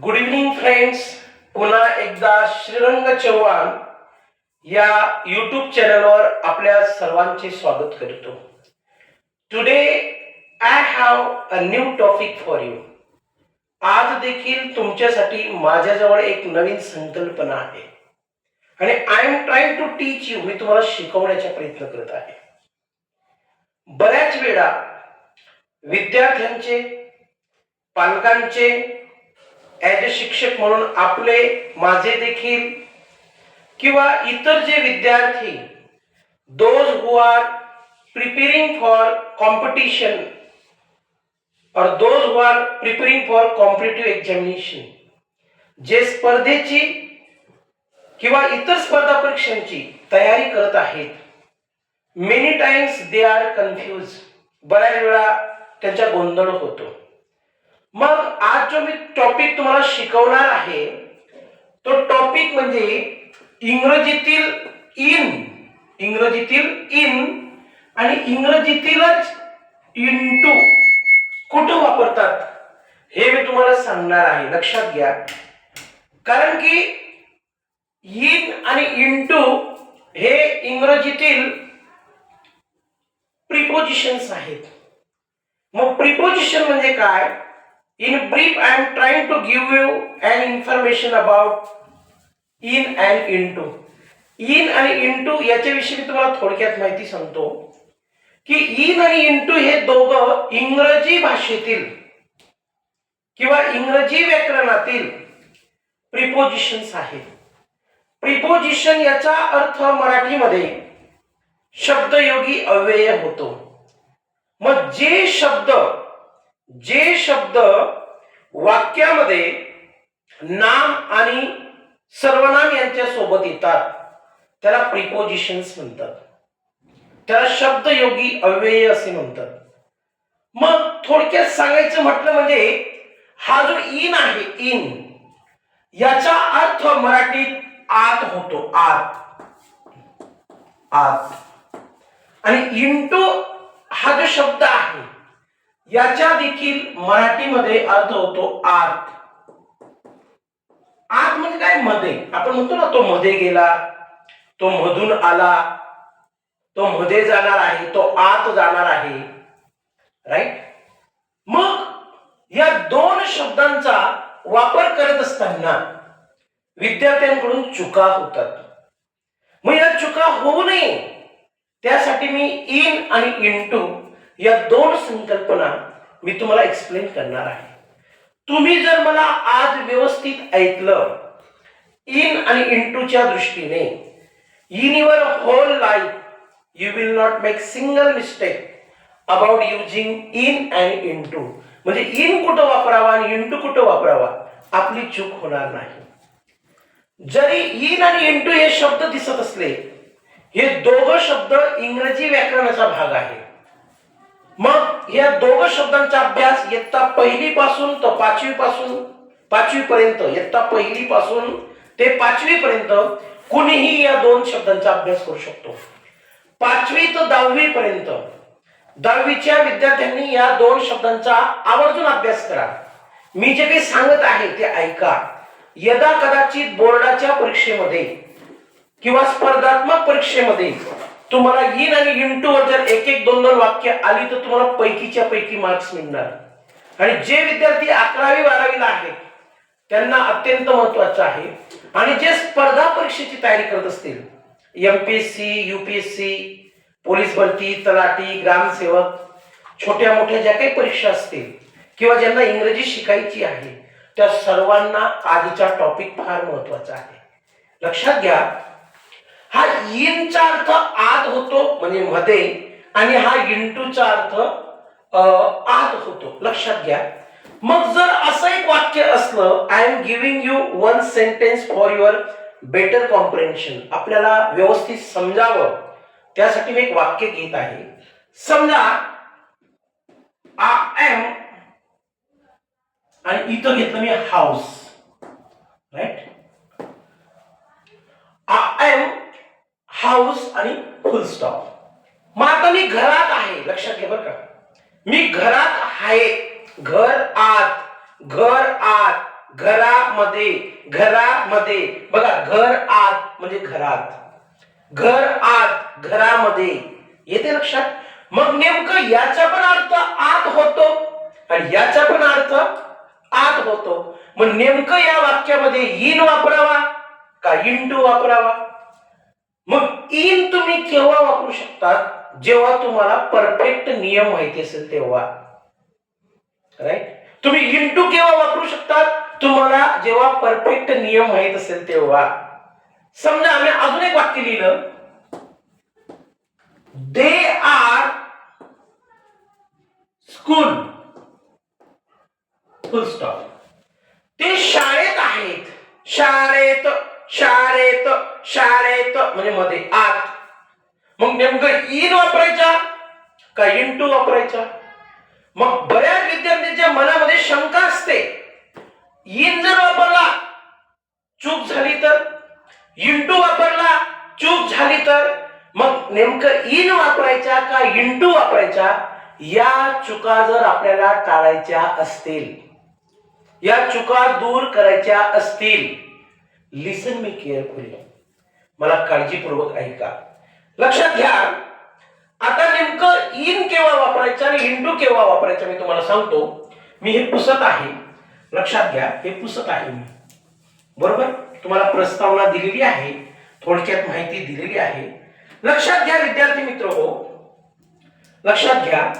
Good evening friends पुन्हा एकदा श्रीरंग चव्हाण या यूट्यूब चॅनलवर आपल्या सर्वांचे स्वागत करतो. Today I have a new topic for you आज देखील तुमच्यासाठी माझ्याजवळ एक नवीन संकल्पना आहे. आणि I am trying to teach you मी तुम्हाला शिकवण्याचा प्रयत्न करत आहे. बऱ्याच वेळा विद्यार्थ्यांचे पालकांचे ॲज अ शिक्षक म्हणून आपले माझे देखील किंवा इतर जे विद्यार्थी those who are preparing for competition और those who are preparing for competitive examination जे स्पर्धेची किंवा इतर स्पर्धा परीक्षांची तयारी करत आहेत many times they are confuse बऱ्याच वेळा त्यांचा गोंधळ होतो. मग आज जो मी टॉपिक तुम्हाला शिकवणार आहे तो टॉपिक म्हणजे इंग्रजीतील इन इंग्रजीतील इन आणि इंग्रजीतीलच इंटू कुठं वापरतात हे मी तुम्हाला सांगणार आहे. लक्षात घ्या. कारण की इन आणि इंटू हे इंग्रजीतील प्रिपोजिशन्स आहेत. मग प्रिपोजिशन म्हणजे काय? In brief I am trying to give you an information about in and into in आणि इंटू याच्याविषयी मी तुम्हाला थोडक्यात माहिती सांगतो. की इन आणि इंटू हे दोघं इंग्रजी भाषेतील किंवा इंग्रजी व्याकरणातील प्रिपोजिशन्स आहेत. प्रिपोजिशन याचा अर्थ मराठीमध्ये शब्दयोगी अव्यय होतो. मग जे शब्द जे शब्द वाक्यामध्ये नाम आणि सर्वनाम यांच्या सोबत येतात त्याला प्रिपोजिशन्स म्हणतात. त्याला शब्दयोगी अव्यय असे म्हणतात. मग थोडक्यात सांगायचं म्हटलं म्हणजे हा जो इन आहे इन याचा अर्थ मराठीत आत होतो आत. आत. आणि इंटू हा जो शब्द आहे याच्या देखील मराठीमध्ये अर्थ होतो आत. आत म्हणजे काय? मध्ये. आपण म्हणतो ना तो मध्ये गेला तो मधून आला तो मध्ये जाणार आहे तो आत जाणार आहे. राईट मग या दोन शब्दांचा वापर करत असताना विद्यार्थ्यांकडून चुका होतात. मग या चुका होऊ नये. त्यासाठी मी इन आणि इंटू या दोन संकल्पना मी तुम्हाला एक्सप्लेन करणार आहे. तुम्ही जर मला आज व्यवस्थित ऐकलं इन आणि इंटूच्या दृष्टीने in your whole life you will not make single mistake about using in and into म्हणजे इन कुठं वापरावा आणि इंटू कुठं वापरावा आपली चूक होणार नाही. जरी इन आणि इंटू हे शब्द दिसत असले हे दोघं शब्द इंग्रजी व्याकरणाचा भाग आहे. मग या दोघं शब्दांचा अभ्यास इयत्ता पहिली पासून तर पाचवी पासून पाचवी पर्यंत इयत्ता पहिली पासून ते पाचवी पर्यंत कुणीही या दोन शब्दांचा अभ्यास करू शकतो. पाचवी तर दहावी पर्यंत दहावीच्या विद्यार्थ्यांनी या दोन शब्दांचा आवर्जून अभ्यास करा. मी जे काही सांगत आहे ते ऐका. यदा कदाचित बोर्डाच्या परीक्षेमध्ये किंवा स्पर्धात्मक परीक्षेमध्ये तुम्हाला इन आणि इंटूवर जर एक एक दोन दोन वाक्य आली तर तुम्हाला पैकीच्या पैकी मार्क्स मिळणार. आणि जे विद्यार्थी अकरावी बारावीला आहेत त्यांना अत्यंत महत्वाचं आहे. आणि जे स्पर्धा परीक्षेची तयारी करत असतील एमपीएससी युपीएससी पोलीस भरती तलाठी ग्रामसेवक छोट्या मोठ्या ज्या काही परीक्षा असतील किंवा ज्यांना इंग्रजी शिकायची आहे त्या सर्वांना आजचा टॉपिक फार महत्त्वाचा आहे. लक्षात घ्या हा इनचा अर्थ आत होतो म्हणजे मध्ये आणि हा इंटूचा अर्थ आत होतो. लक्षात घ्या. मग जर असं एक वाक्य असलं I am giving you one sentence for your better comprehension आपल्याला व्यवस्थित समजावं. त्यासाठी मी एक वाक्य घेत आहे. समजा आय एम आणि इथं घेतलं मी house right I am house आणि फुल स्टॉप. मग आता मी घरात आहे लक्षात घे बरं का. मी घरात आहे. घर आत घर आत घरामध्ये घरामध्ये. बघा घर आत म्हणजे घरात. घर आत घरामध्ये. येते लक्षात? मग नेमकं याचा पण अर्थ आत होतो आणि याचा पण अर्थ आत होतो. मग नेमकं या वाक्यामध्ये इन वापरावा का इंटू वापरावा? मग इन तुम्ही केव्हा वापरू शकता जेव्हा तुम्हाला परफेक्ट नियम माहिती असेल तेव्हा. राईट तुम्ही इंटू केव्हा वापरू शकता तुम्हाला जेव्हा परफेक्ट नियम माहीत असेल तेव्हा. समजा आम्ही अजून एक वाक्य लिहिलं. They are school full stop ते शाळेत आहेत. शाळेत शाळेत शाळेत म्हणजे मध्ये आत. मग नेमकं इन वापरायचा का इंटू वापरायचा मग बऱ्याच विद्यार्थ्यांच्या मनामध्ये शंका असते. इन जर वापरला चूक झाली तर? इंटू वापरला चूक झाली तर? मग नेमकं इन वापरायचा का इंटू वापरायचा या चुका जर आपल्याला टाळायच्या असतील या चुका दूर करायच्या असतील लिसन मी केअरफुली मला काळजीपूर्वक ऐका. लक्षात घ्या. आता नेमकं इन केव्हा वापरायचं आणि इंटू केव्हा वापरायचं मी तुम्हाला सांगतो. मी हे पुसत आहे. लक्षात घ्या हे पुसत आहे मी. बरोबर? तुम्हाला प्रस्तावना दिलेली आहे. थोडक्यात माहिती दिलेली आहे. लक्षात घ्या विद्यार्थी मित्र हो. लक्षात घ्या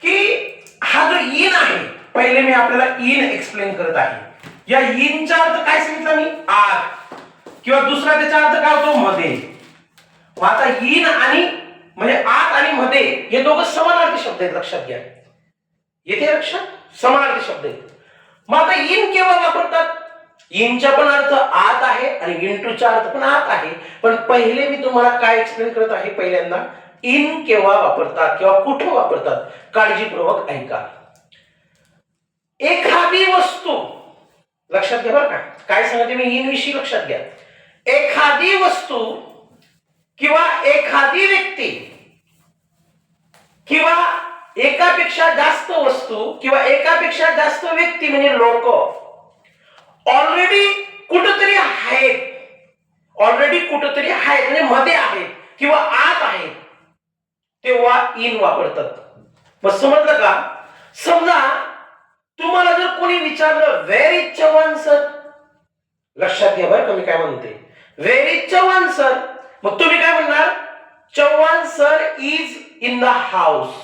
की हा जो इन आहे पहिले मी आपल्याला इन एक्सप्लेन करत आहे. या इनचा अर्थ काय सांगितलं मी? आत. किंवा दुसरा त्याचा अर्थ काय होतो? मध्ये. मग आता इन आणि म्हणजे आत आणि मध्ये हे दोघं समानार्थी शब्द आहेत लक्षात घ्या. येते लक्षात? समानार्थी शब्द आहेत. मग आता इन केव्हा वापरतात? इनचा पण अर्थ आत आहे आणि इंटूचा अर्थ पण आत आहे. पण पहिले मी तुम्हाला काय एक्सप्लेन करत आहे पहिल्यांदा? इन केव्हा वापरतात किंवा कुठं वापरतात? काळजीपूर्वक ऐका. एखादी वस्तू लक्षात घ्या बरं का. काय सांगते मी? इन विषयी लक्षात घ्या. एखादी वस्तू किंवा एखादी व्यक्ती किंवा एकापेक्षा जास्त वस्तू किंवा एकापेक्षा जास्त व्यक्ती म्हणजे लोक ऑलरेडी कुठंतरी आहेत. ऑलरेडी कुठंतरी आहेत. म्हणजे मध्ये आहेत किंवा आत आहेत. तेव्हा इन वापरतात. मग समजलं का? समजा तुम्हाला जर कोणी विचारलं व्हेर इज चव्हाण सर लक्षात घ्या बरं का मी काय म्हणते व्हेर इज चव्हाण सर मग तुम्ही काय म्हणणार? Chavan sir is in the house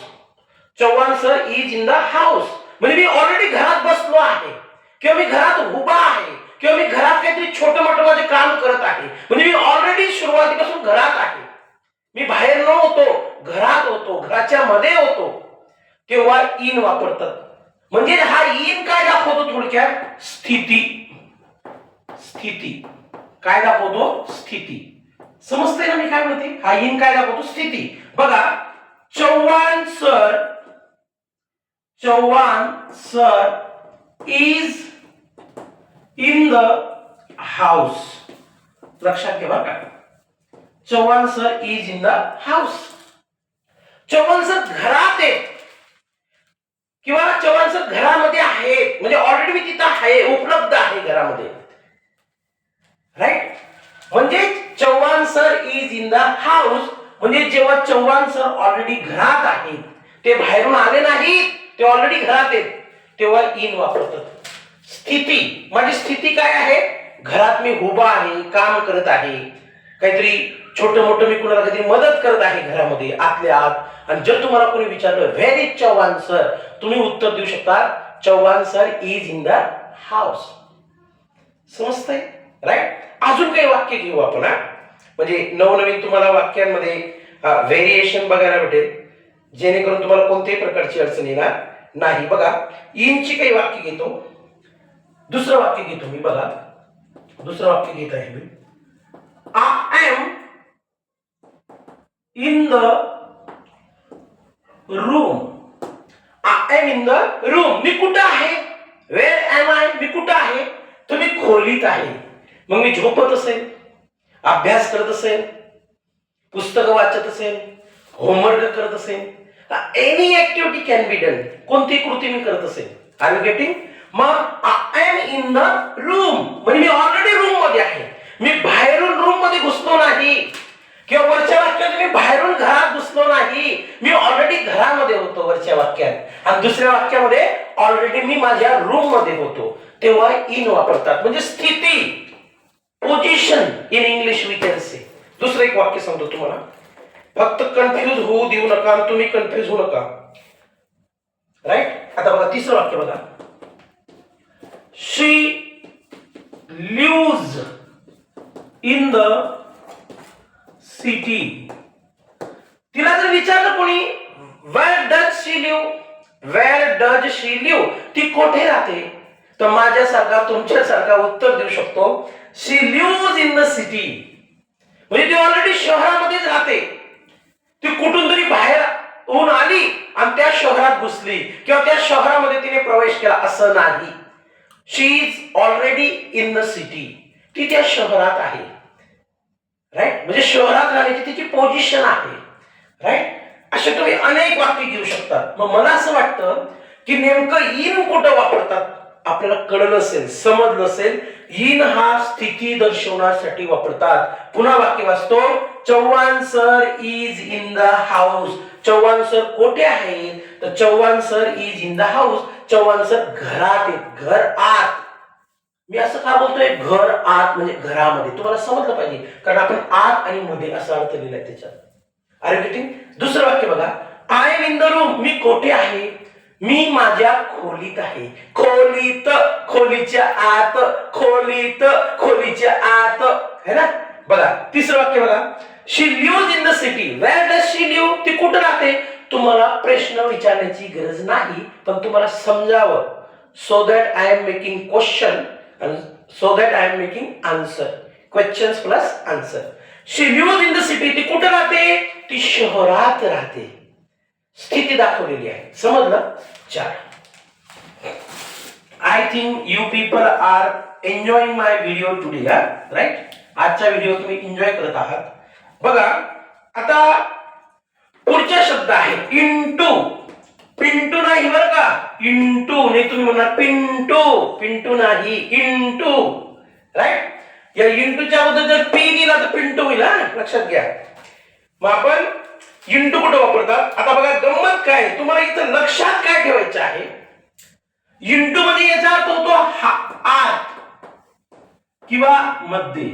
Chavan sir is in the house म्हणजे मी ऑलरेडी घरात बसलो आहे. किंवा मी घरात उभा आहे. किंवा मी घरात काहीतरी छोटं मोठं माझे काम करत आहे. म्हणजे मी ऑलरेडी सुरुवातीपासून घरात आहे. मी बाहेर न होतो घरात होतो घराच्या मध्ये होतो. तेव्हा इन वापरतात? म्हणजे हा इन काय दाखवतो थोडक्यात? स्थिती. स्थिती. काय दाखवतो? स्थिती. समजते ना मी काय म्हणते? हा इन काय दाखवतो? स्थिती. बघा Chavan sir Chavan sir is in the house लक्षात घ्या बरं का? Chavan sir is in the house Chavan sir घरात आहेत. किंवा चव्हाणचं घरामध्ये आहे म्हणजे ऑलरेडी मी तिथं आहे उपलब्ध आहे घरामध्ये. राईट म्हणजे Chavan sir is in the house म्हणजे जेव्हा चव्हाण सर ऑलरेडी घरात आहेत ते बाहेरून आले नाहीत ते ऑलरेडी घरात आहेत तेव्हा इन वापरतात. स्थिती माझी स्थिती काय आहे? घरात मी उभा आहे काम करत आहे. काहीतरी छोटं मोठं मी कुणाला काहीतरी मदत करत आहे घरामध्ये आतल्या आत. आणि जर तुम्हाला कोणी विचारलं व्हेरी चव्हाण सर तुम्ही उत्तर देऊ शकता Chavan sir is in the house समजतंय? राईट अजून काही वाक्य घेऊ आपण हा? म्हणजे नवनवीन तुम्हाला वाक्यांमध्ये व्हेरिएशन बघायला भेटेल. जेणेकरून तुम्हाला कोणत्याही प्रकारची अडचण येणार नाही. बघा इनची काही वाक्य घेतो. दुसरं वाक्य घेतो मी बघा. दुसरं वाक्य घेत आहे मी. I am in the room I am in the room मी कुठं आहे? वेर एम आय मी कुठं आहे? तर मी खोलीत आहे. मग मी झोपत असेल, अभ्यास करत असेल, पुस्तकं वाचत असेल होमवर्क करत असेल any activity can be done कोणती कृती मी करत असेल? आय एम गेटिंग मग I am in the room म्हणजे मी ऑलरेडी रूम मध्ये आहे. मी बाहेरून रूममध्ये घुसलो नाही. किंवा वरच्या वाक्यात मी बाहेरून घरात घुसलो नाही. मी ऑलरेडी घरामध्ये होतो वरच्या वाक्यात. आणि दुसऱ्या वाक्यामध्ये ऑलरेडी मी माझ्या रूममध्ये होतो. तेव्हा इन वापरतात. म्हणजे स्थिती. Position in English we can say दुसरं एक वाक्य सांगतो तुम्हाला. फक्त कन्फ्यूज होऊ देऊ नका आणि तुम्ही कन्फ्यूज होऊ नका. राईट आता बघा तिसरं वाक्य बघा. She live in the city तिला जर विचारलं कोणी where does she live where does she live ती कोठे राहते? तर माझ्यासारखा तुमच्यासारखा उत्तर देऊ शकतो she live in the city म्हणजे ती ऑलरेडी शहरामध्येच राहते. ती कुठून तरी बाहेर होऊन आली आणि त्या शहरात घुसली किंवा त्या शहरामध्ये तिने प्रवेश केला असं नाही. She is already in the city ती त्या शहरात आहे. राईट म्हणजे शहरात राहण्याची तिची पोझिशन आहे. राईट असे तुम्ही अनेक वाक्य घेऊ शकतात मग मला असं वाटतं की नेमकं इन कुठं वापरतात? आपल्याला कळलं नसेल समजलं नसेल. इन हा स्थिती दर्शवण्यासाठी वापरतात. पुन्हा वाक्य वाचतो. Chavan sir is in the house Chavan sir कोठे आहेत? तर Chavan sir is in the house Chavan sir घरात आहेत. घर आत. मी असं का बोलतोय? घर आत म्हणजे घरामध्ये. तुम्हाला समजलं पाहिजे. कारण आपण आत आणि मध्ये असा अर्थ लिहिलाय त्याच्यात. अरे गेटिंग दुसरं वाक्य बघा. I am in the room मी कोठे आहे? मी माझ्या खोलीत आहे. खोलीत खोलीच्या आत खोलीत खोलीच्या आत. है ना? बघा. तिसरं वाक्य बघा. She live in the city where does she live ती कुठं राहते? तुम्हाला प्रश्न विचारण्याची गरज नाही पण तुम्हाला समजावं. So that I am making question so that I am making answer Questions plus answer She lives in the city ती कुठे राहते? ती शहरात राहते. स्थिती दाखवलेली आहे. समजलं? चार. I think you people are enjoying my video today right आजचा व्हिडिओ तुम्ही एन्जॉय करत आहात. बघा आता पुढचा शब्द आहे. इंटू पिंटू नाही बरं का? इंटू नाही म्हणजे तुम्ही म्हणणार पिंटू. पिंटू नाही इंटू. राईट या इंटूच्या अगोदर जर पी दिला तर पिंटू होईल हा? लक्षात घ्या. मग आपण इंटू कुठं वापरतात? आता बघा गंमत काय आहे? तुम्हाला इथं लक्षात काय ठेवायचं आहे? इंटू मध्ये याचा अर्थ होतो हा- आत किंवा मध्ये.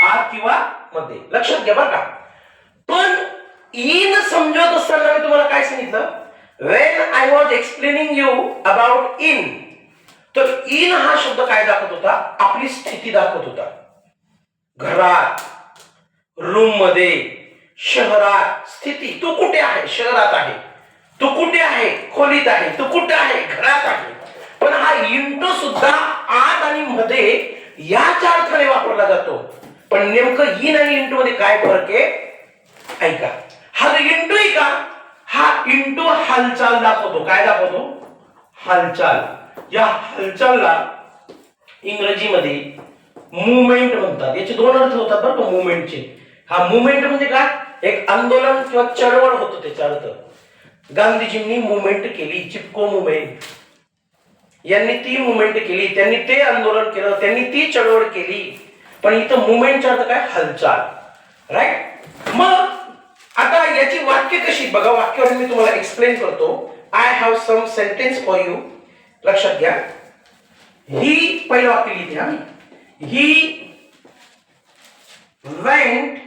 आत किंवा मध्ये. लक्षात घ्या बरं का. पण इन समजत असताना मी तुम्हाला काय सांगितलं? When I was explaining you about in तर इन हा शब्द काय दाखवत होता? आपली स्थिती दाखवत होता. घरात रूममध्ये शहरात स्थिती तू कुठे आहे? शहरात आहे. तू कुठे आहे? खोलीत आहे. तू कुठे आहे? घरात आहे. पण हा इंटू सुद्धा आत आणि मध्ये या अर्थाने वापरला जातो. पण नेमकं इन आणि इंटू मध्ये काय फरक आहे? ऐका. हा जो इंटू आहे का? हा इंटू हालचाल दाखवतो. काय दाखवतो? हालचाल. या हालचालला इंग्रजीमध्ये मुवमेंट म्हणतात. याचे दोन अर्थ होतात बरं का मुवमेंटचे हा मुवमेंट म्हणजे काय? एक आंदोलन किंवा चळवळ होतं त्याचा अर्थ. गांधीजींनी मुवमेंट केली चिपको मुवमेंट यांनी ती मुवमेंट केली त्यांनी ते आंदोलन केलं त्यांनी ती चळवळ केली. पण इथं मुवमेंटचा अर्थ काय? हालचाल. राईट मग आता याची वाक्य कशी? बघा वाक्यावर मी तुम्हाला एक्सप्लेन करतो. I have some sentence for you लक्षात घ्या. ही पहिलं वाक्य लिहिते आम्ही he went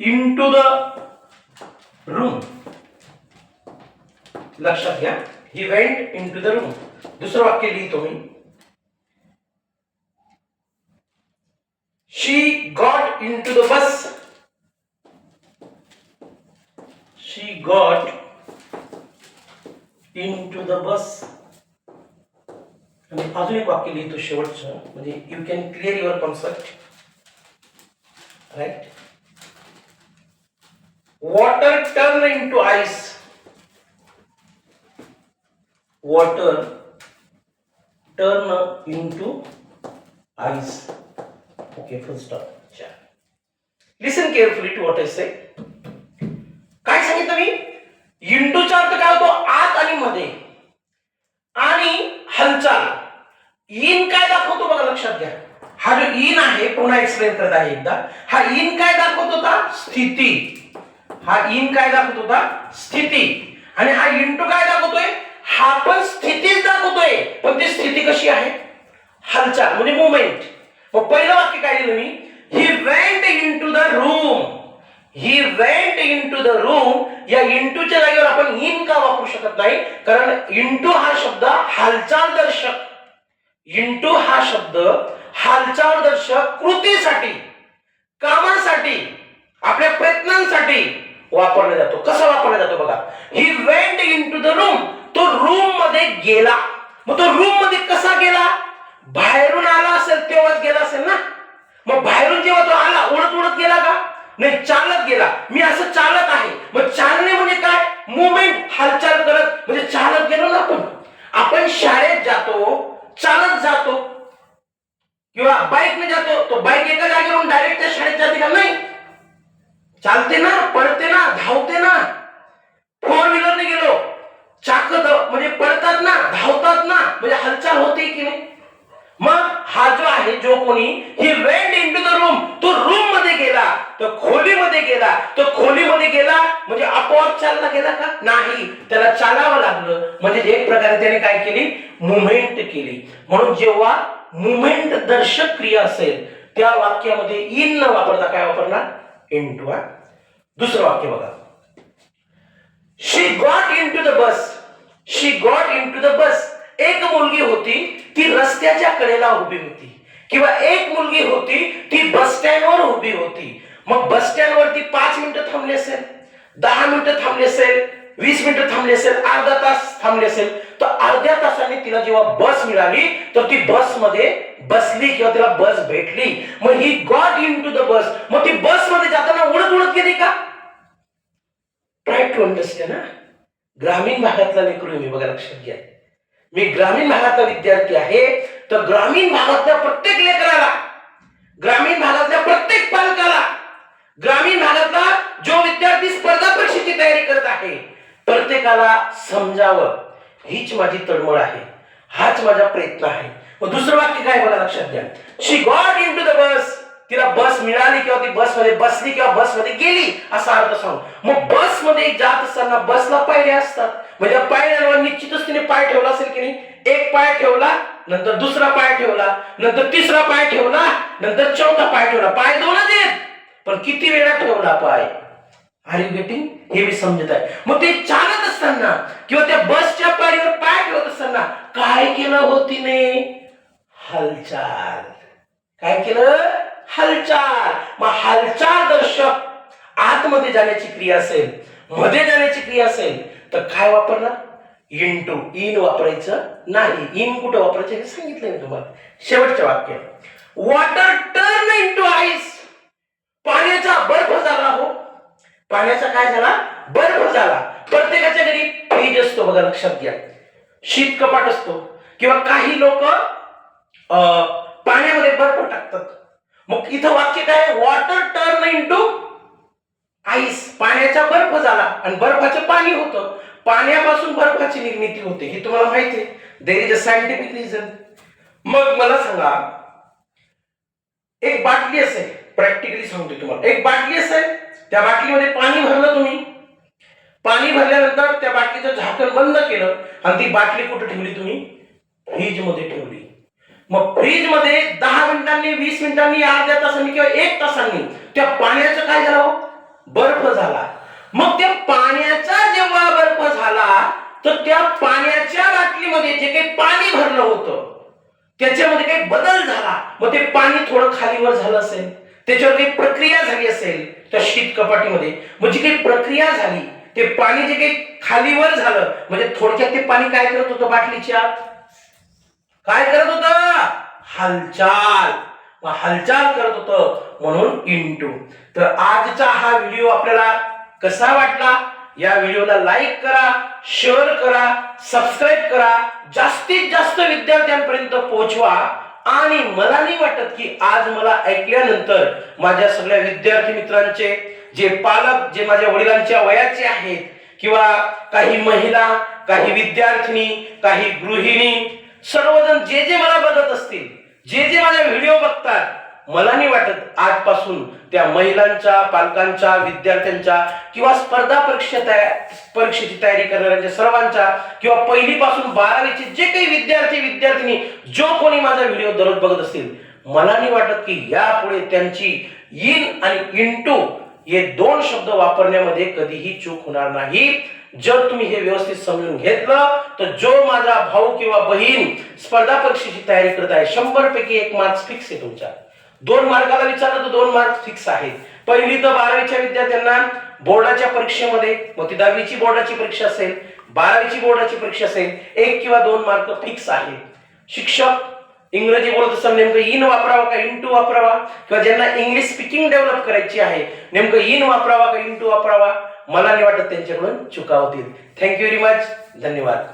into the room लक्षात घ्या. He went into the room दुसरं वाक्य लिहितो मी. She got into the bus she got into the bus आणि अजून एक वाक्य लिहितो शेवटचं म्हणजे you can clear your concept right water turn into ice water turn into ice okay full stop listen carefully to what I say काय सांगितलं मी इंटूचा अर्थ काय होतो आत आणि मध्ये आणि हालचाल इन काय दाखवतो बघा लक्षात घ्या हा जो इन आहे पुन्हा एक्सप्लेन करत आहे एकदा हा इन काय दाखवत होता? स्थिती. हा इन काय दाखवत होता? स्थिती. आणि हा इंटू काय दाखवतोय? हा पण स्थितीच दाखवतोय. पण ती स्थिती कशी आहे? हालचाल म्हणजे मुवमेंट मग पहिलं वाक्य काय लिहिलं मी? He went into the room he went into the room या इंटूच्या जागेवर आपण इन का वापरू शकत नाही? कारण इंटू हा शब्द हालचाल दर्शक. इंटू हा शब्द हालचाल दर्शक कृतीसाठी कामासाठी आपल्या प्रयत्नांसाठी वापरला जातो. कसा वापरला जातो बघा. He went into the room तो रूममध्ये गेला. मग तो रूममध्ये कसा गेला? बाहेरून आला असेल तेव्हाच गेला असेल ना? मग बाहेरून जेव्हा तो आला उडत उडत गेला का? नाही चालत गेला. मी असं चालत आहे. मग चालणे म्हणजे काय? मुवमेंट हालचाल करत. म्हणजे चालत गेलो ना आपण. आपण शाळेत जातो चालत जातो. किंवा बाईकने जातो तो बाईक एका जागेवरून डायरेक्ट त्या शाळेत जाते का? नाही. चालते ना पळते ना धावते ना. फोर व्हीलरने गेलो. चाक म्हणजे पळतात ना धावतात ना. म्हणजे हालचाल होते की नाही? मग हा जो आहे जो कोणी he went into the room तो रूममध्ये गेला. तो खोलीमध्ये गेला. तो खोलीमध्ये गेला. म्हणजे आपोआप चालला गेला का? नाही. त्याला चालावं लागलं. म्हणजे एक प्रकारे त्याने काय केली? मुवमेंट केली. म्हणून जेव्हा मुवमेंट दर्शक क्रिया असेल त्या वाक्यामध्ये इन न वापरता काय वापरणार? इंटू दुसरं वाक्य बघा. She got in to the bus she got in to the bus एक मुलगी होती ती रस्त्याच्या कडेला उभी होती. किंवा एक मुलगी होती ती बस स्टँडवर उभी होती. मग बस स्टँडवरती पाच मिनिटं थांबली असेल दहा मिनिटं थांबली असेल वीस मिनिटं थांबली असेल अर्धा तास थांबली असेल तर अर्ध्या तासाने तिला जेव्हा बस मिळाली तर ती बसमध्ये बसली किंवा तिला बस भेटली. मग ही got in to the bus मग ती बसमध्ये जाताना उडत उडत गेली का? ट्राय टू अंडरस्टँड ना ग्रामीण भागातला लेकरू मी बघा लक्षात घ्या. मी ग्रामीण भागातला विद्यार्थी आहे तर ग्रामीण भागातल्या प्रत्येक लेकराला ग्रामीण भागातल्या प्रत्येक पालकाला ग्रामीण भागातला जो विद्यार्थी स्पर्धा परीक्षेची तयारी करत आहे प्रत्येकाला समजावं. हीच माझी तळमळ आहे. हाच माझा प्रयत्न आहे. मग दुसरं वाक्य काय मला लक्षात घ्या she got in to the bus तिला बस मिळाली किंवा ती बसमध्ये बसली किंवा बसमध्ये गेली असा अर्थ सांगू. मग बसमध्ये जात असताना बसला पायऱ्या असतात. म्हणजे पायऱ्यांवर निश्चितच तिने पाय ठेवला असेल की नाही? एक पाय ठेवला नंतर दुसरा पाय ठेवला नंतर तिसरा पाय ठेवला नंतर चौथा पाय ठेवला. पाय दोनच आहेत. पण किती वेळा ठेवला पाय? आर यू गेटिंग हे मी समजत आहे. मग ते चालत असताना किंवा त्या बसच्या पायरीवर पाय ठेवत असताना काय केलं होती तिने? हालचाल. काय केलं? हालचाल. मग हालचाल दर्शक आतमध्ये जाण्याची क्रिया असेल मध्ये जाण्याची क्रिया असेल तर काय वापरणार इन टू इन वापरायचं नाही. इन कुठं वापरायचं हे सांगितलं मी तुम्हाला. शेवटचं वाक्य. Water turn in to ice पाण्याचा पाण्याचा काय झाला? बर्फ झाला. प्रत्येकाच्या घरी फ्रीज असतो बघा लक्षात घ्या. शीत कपाट असतो. किंवा काही लोक पाण्यामध्ये बर्फ टाकतात. मग इथं वाक्य काय? Water turn in to ice पाण्याचा बर्फ झाला आणि बर्फाचं पाणी होतं. पाण्यापासून बर्फाची निर्मिती होते. हे तुम्हाला माहिती आहे. There is a scientific reason मग मला सांगा एक बाटली असेल. प्रॅक्टिकली सांगतोय तुम्हाला. एक बाटली असेल त्या बाटलीमध्ये पाणी भरलं तुम्ही. पाणी भरल्यानंतर त्या बाटलीचं झाकण बंद केलं आणि ती बाटली कुठे ठेवली तुम्ही? फ्रीजमध्ये ठेवली. मग फ्रीजमध्ये दहा मिनिटांनी वीस मिनिटांनी अर्ध्या तासांनी किंवा एक तासांनी त्या पाण्याचं काय झालं हो? बर्फ झाला. मग त्या पाण्याचा जेव्हा बर्फ झाला तर त्या पाण्याच्या बाटलीमध्ये जे काही पाणी भरलं होतं त्याच्यामध्ये काही बदल झाला. मग ते पाणी थोडं खालीवर झालं असेल. त्याच्यावर काही प्रक्रिया झाली असेल त्या शीत कपाटीमध्ये म्हणजे काही प्रक्रिया झाली ते पाणी जे काही खालीवर झालं म्हणजे थोडक्यात ते पाणी काय करत होतं बाटलीच्या? काय करत होत? हालचाल. हालचाल करत होतं म्हणून इंटू. तर आजचा हा व्हिडिओ आपल्याला कसा वाटला? या व्हिडिओला लाईक करा शेअर करा सबस्क्राईब करा. जास्तीत जास्त विद्यार्थ्यांपर्यंत पोहोचवा. आणि मला नाही वाटत की आज मला ऐकल्यानंतर माझ्या सगळ्या विद्यार्थी मित्रांचे जे पालक जे माझ्या वडिलांच्या वयाचे आहेत किंवा काही महिला काही विद्यार्थिनी काही गृहिणी सर्वजण जे जे मला बघत असतील जे जे माझ्या व्हिडिओ बघतात मला नाही वाटत आजपासून त्या महिलांच्या पालकांच्या विद्यार्थ्यांच्या किंवा स्पर्धा परीक्षा तया परीक्षेची तयारी करणाऱ्यांच्या सर्वांच्या किंवा पहिलीपासून बारावीचे जे काही विद्यार्थी विद्यार्थिनी जो कोणी माझा व्हिडिओ दररोज बघत असतील मला नाही वाटत की यापुढे त्यांची इन आणि इंटू हे दोन शब्द वापरण्यामध्ये कधीही चूक होणार नाही. जर तुम्ही हे व्यवस्थित समजून घेतलं तर जो माझा भाऊ किंवा बहीण स्पर्धा परीक्षेची तयारी करत आहे शंभर पैकी एक मार्क्स फिक्स आहे तुमच्या. दोन मार्काला विचारलं तर दोन मार्क फिक्स आहेत. पहिली तर बारावीच्या विद्यार्थ्यांना बोर्डाच्या परीक्षेमध्ये मग ती दहावीची बोर्डाची परीक्षा असेल बारावीची बोर्डाची परीक्षा असेल एक किंवा दोन मार्क फिक्स आहे शिक्षक इंग्रजी बोलत असताना नेमकं इन वापरावा का इन टू वापरावा? किंवा ज्यांना इंग्लिश स्पीकिंग डेव्हलप करायची आहे नेमकं इन वापरावा का इन टू वापरावा? मला नाही वाटत त्यांच्याकडून चुका होतील. थँक्यू व्हेरी मच धन्यवाद.